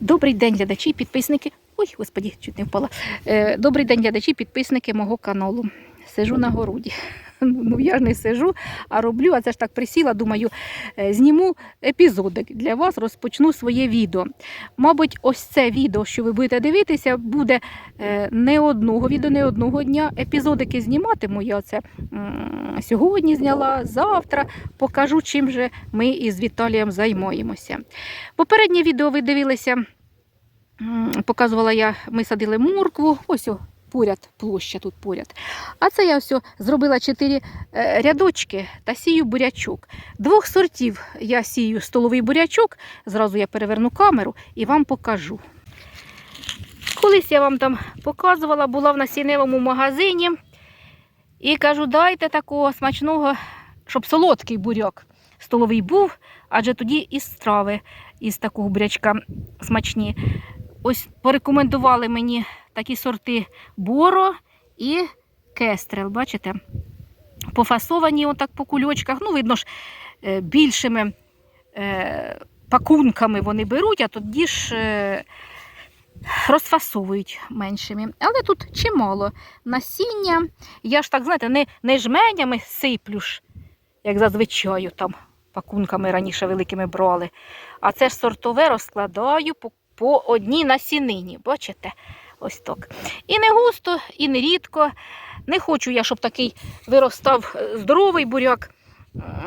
Добрий день, глядачі, підписники. Ой, господі, чуть не впала. Е, добрий день, глядачі, підписники мого каналу. Сижу на городі. Ну, я ж не сижу, а роблю, а це ж так присіла, думаю, е, зніму епізодик для вас, розпочну своє відео. Мабуть, ось це відео, що ви будете дивитися, буде е, не одного відео, не одного дня. Епізодики зніматиму я це сьогодні зняла, завтра покажу, чим же ми із Віталієм займаємося. Попереднє відео ви дивилися, показувала я, ми садили моркву, ось поряд, площа тут поряд. А це я ось зробила чотири е, рядочки та сію бурячок. Двох сортів я сію столовий бурячок, зразу я переверну камеру і вам покажу. Колись я вам там показувала, була в насінневому магазині і кажу, дайте такого смачного, щоб солодкий буряк столовий був, адже тоді і страви із такого бурячка смачні. Ось порекомендували мені такі сорти боро і кестрел. Бачите? Пофасовані отак по кульочках. Ну, видно ж, е, більшими е, пакунками вони беруть, а тоді ж е, розфасовують меншими. Але тут чимало насіння. Я ж так, знаєте, не, не жменями сиплю ж, як зазвичай там пакунками раніше великими брали. А це ж сортове розкладаю по, по одній насінині. Бачите? Ось так. І не густо, і не рідко. Не хочу я, щоб такий виростав е, здоровий буряк,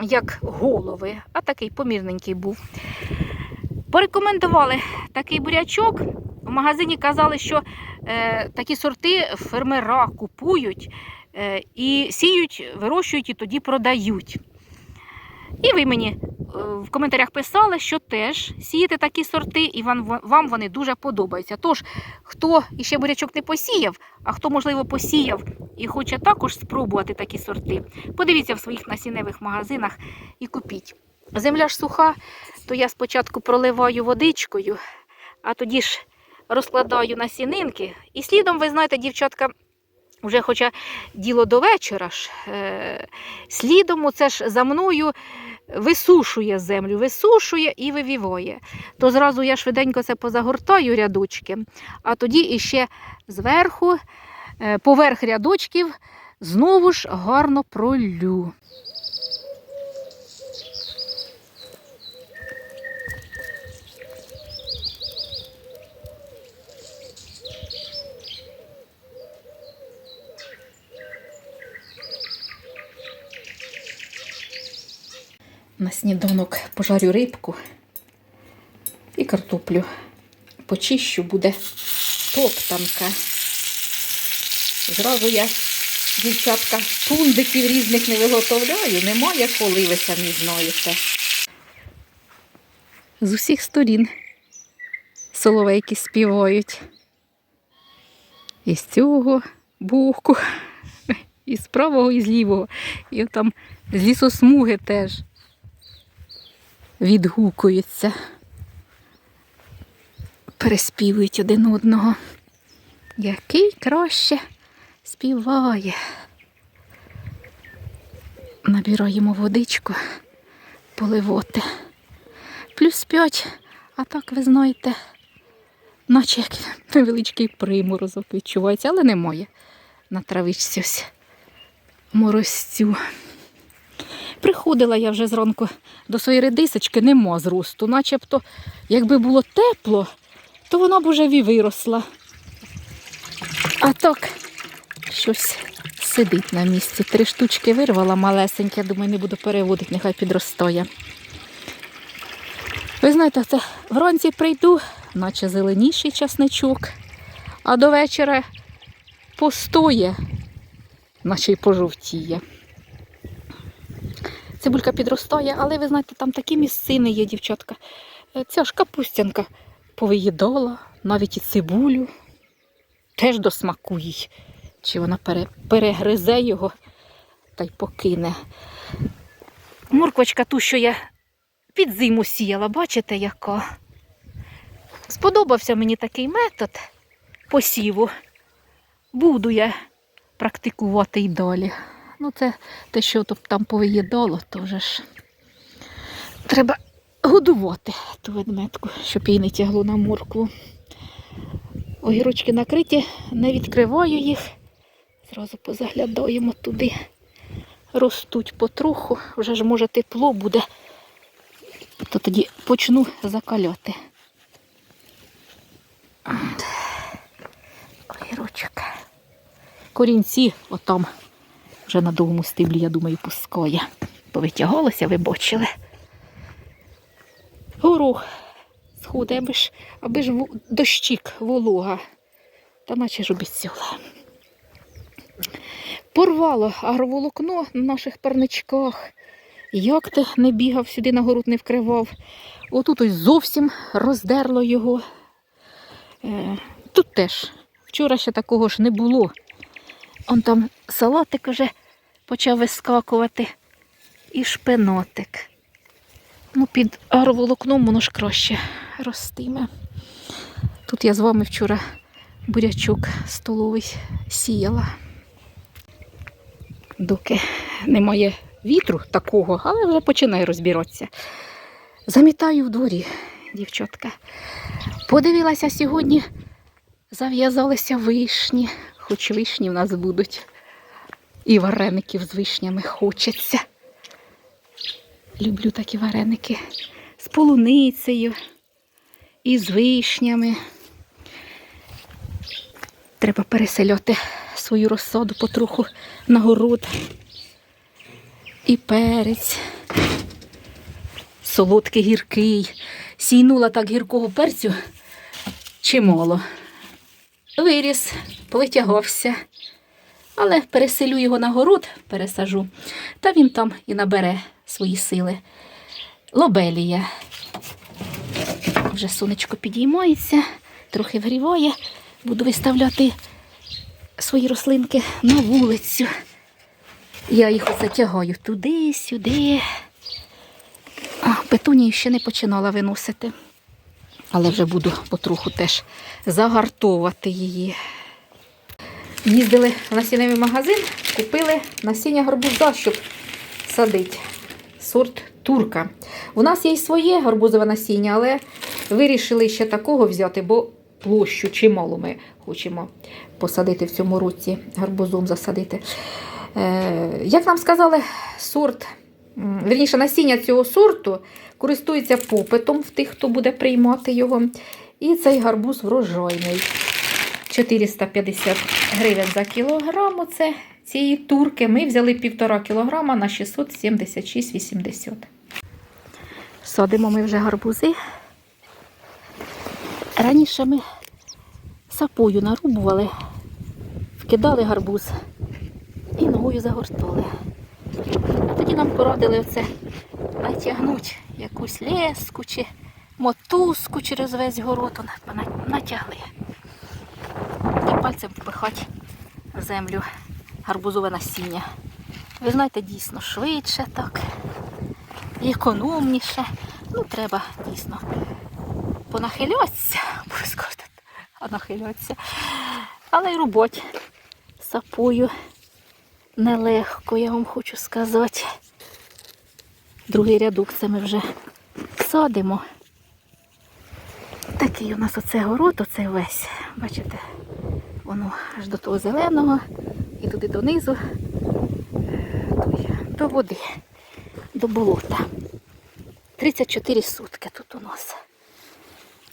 як голови, а такий помірненький був. Порекомендували такий бурячок. В магазині казали, що е, такі сорти фермера купують е, і сіють, вирощують і тоді продають. І ви мені е, в коментарях писали, що теж сієте такі сорти, і вам, вам вони дуже подобаються. Тож, хто іще бурячок не посіяв, а хто, можливо, посіяв і хоче також спробувати такі сорти, подивіться в своїх насінневих магазинах і купіть. Земля ж суха, то я спочатку проливаю водичкою, а тоді ж розкладаю насінинки. І слідом, ви знаєте, дівчатка, вже хоча діло до вечора ж, е, слідом оце ж за мною висушує землю, висушує і вивіває. То зразу я швиденько це позагортаю рядочки, а тоді іще зверху, е, поверх рядочків, знову ж гарно пролю. На сніданок пожарю рибку і картоплю. Почищу буде топтанка. Зразу я, дівчатка, пундиків різних не виготовляю, немає коли, ви самі знаєте. З усіх сторін соловейки співають. І з цього боку, і з правого, і з лівого. І там з лісосмуги теж відгукуються, переспівують один одного. Який краще співає. Набираємо водичку, поливоти. Плюс п'ять, а так, ви знаєте, наче як невеличкий приморозок відчувається, але немає на травичці ось морозцю. Приходила я вже зранку до своєї редисочки, нема зросту. Начебто, якби було тепло, то вона б уже виросла. А так, щось сидить на місці. Три штучки вирвала малесеньке, думаю, не буду переводити, нехай підростає. Ви знаєте, це вранці прийду, наче зеленіший часничок, а до вечора постоє, наче й пожовтіє. Цибулька підростає, але ви знаєте, там такі місцини є, дівчатка. Е, Ця ж капустянка повиїдала, навіть і цибулю. Теж до смаку їй. Чи вона пере, перегризе його та й покине. Морквочка ту, що я під зиму сіяла, бачите, яка. Сподобався мені такий метод посіву. Буду я практикувати й далі. Ну, це те, що там повиїдало, то вже ж треба годувати ту ведметку, щоб її не тягло на моркву. Огірочки накриті, не відкриваю їх. Зразу позаглядаємо туди. Ростуть потроху, вже ж може тепло буде, то тоді почну закаляти. Огірочок. Корінці отам вже на довгому стиблі, я думаю, пускає. Повитягалося, ви бачили. Горох сходить, аби ж, аби ж дощик, волога. Та наче ж обіцяла. Порвало агроволокно на наших парничках. Як ти не бігав сюди на город не вкривав. Отут ось зовсім роздерло його. Е, тут теж. Вчора ще такого ж не було. Он там салатик уже почав вискакувати. І шпинотик. Ну, під агроволокном воно ж краще ростиме. Тут я з вами вчора бурячок столовий сіяла. Доки немає вітру такого, але вже починає розбиратися. Замітаю в дворі, дівчатка. Подивилася сьогодні, зав'язалися вишні, хоч вишні в нас будуть. І вареників з вишнями хочеться. Люблю такі вареники з полуницею і з вишнями. Треба переселяти свою розсаду потроху на город. І перець. Солодкий гіркий. Сійнула так гіркого перцю чимало. Виріс, повитягався. Але переселю його на город, пересажу, та він там і набере свої сили. Лобелія. Вже сонечко підіймається, трохи вгріває. Буду виставляти свої рослинки на вулицю. Я їх оце тягаю туди, сюди. А, петунію ще не починала виносити. Але вже буду потроху теж загартовувати її. Їздили в насінневий магазин, купили насіння гарбуза, щоб садити. Сорт турка. У нас є й своє гарбузове насіння, але вирішили ще такого взяти, бо площу чимало ми хочемо посадити в цьому році, гарбузом засадити. Е, як нам сказали, сорт, м, вірніше, насіння цього сорту користується попитом в тих, хто буде приймати його. І цей гарбуз врожайний. 450 гривень за кілограм. Оце цієї турки. Ми взяли півтора кілограма на 676,80. Садимо ми вже гарбузи. Раніше ми сапою нарубували, вкидали гарбуз і ногою загортали. Нам порадили оце натягнути якусь леску чи мотузку через весь город. Натягли і пальцем впихати землю гарбузове насіння. Ви знаєте, дійсно швидше так, економніше. Ну, треба дійсно понахилятися, а нахилятися. Але й роботі сапою нелегко, я вам хочу сказати. Другий рядок це ми вже садимо. Такий у нас оце город, оце весь. Бачите, воно аж до того зеленого і туди донизу, е, до води, до болота. 34 сутки тут у нас.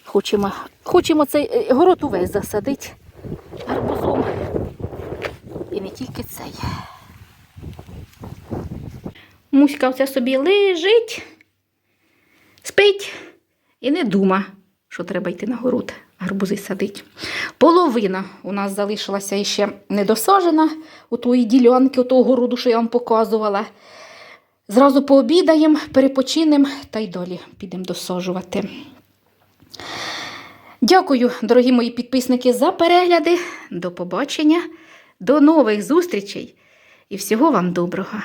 Хочемо, хочемо цей е, город увесь засадити гарбузом. І не тільки цей. Муська оце собі лежить, спить і не дума, що треба йти на город, гарбузи садити. Половина у нас залишилася ще недосажена у тої ділянки, у того городу, що я вам показувала. Зразу пообідаємо, перепочинемо та й далі підемо досаджувати. Дякую, дорогі мої підписники, за перегляди. До побачення, до нових зустрічей і всього вам доброго.